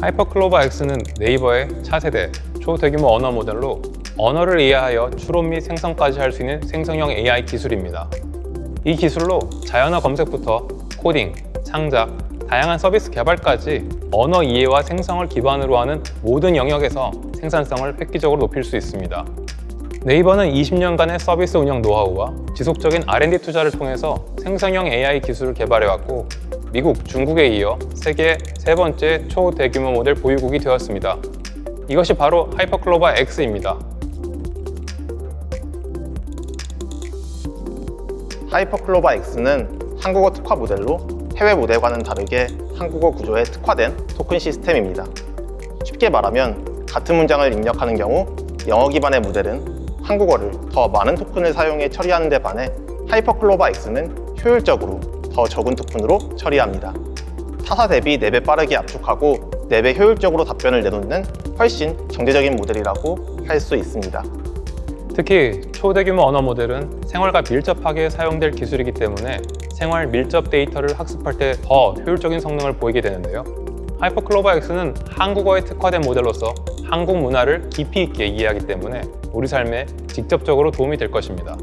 하이퍼클로버 X는 네이버의 차세대 초대규모 언어 모델로 언어를 이해하여 추론 및 생성까지 할 수 있는 생성형 AI 기술입니다. 이 기술로 자연어 검색부터 코딩, 창작, 다양한 서비스 개발까지 언어 이해와 생성을 기반으로 하는 모든 영역에서 생산성을 획기적으로 높일 수 있습니다. 네이버는 20년간의 서비스 운영 노하우와 지속적인 R&D 투자를 통해서 생성형 AI 기술을 개발해왔고 미국, 중국에 이어 세계 세 번째 초대규모 모델 보유국이 되었습니다. 이것이 바로 하이퍼클로버 X입니다. 하이퍼클로바 X는 한국어 특화 모델로 해외 모델과는 다르게 한국어 구조에 특화된 토큰 시스템입니다. 쉽게 말하면 같은 문장을 입력하는 경우 영어 기반의 모델은 한국어를 더 많은 토큰을 사용해 처리하는 데 반해 하이퍼클로바 X는 효율적으로 더 적은 토큰으로 처리합니다. 타사 대비 4배 빠르게 압축하고 4배 효율적으로 답변을 내놓는 훨씬 경제적인 모델이라고 할 수 있습니다. 특히 초대규모 언어 모델은 생활과 밀접하게 사용될 기술이기 때문에 생활 밀접 데이터를 학습할 때 더 효율적인 성능을 보이게 되는데요. 하이퍼클로버 X는 한국어에 특화된 모델로서 한국 문화를 깊이 있게 이해하기 때문에 우리 삶에 직접적으로 도움이 될 것입니다.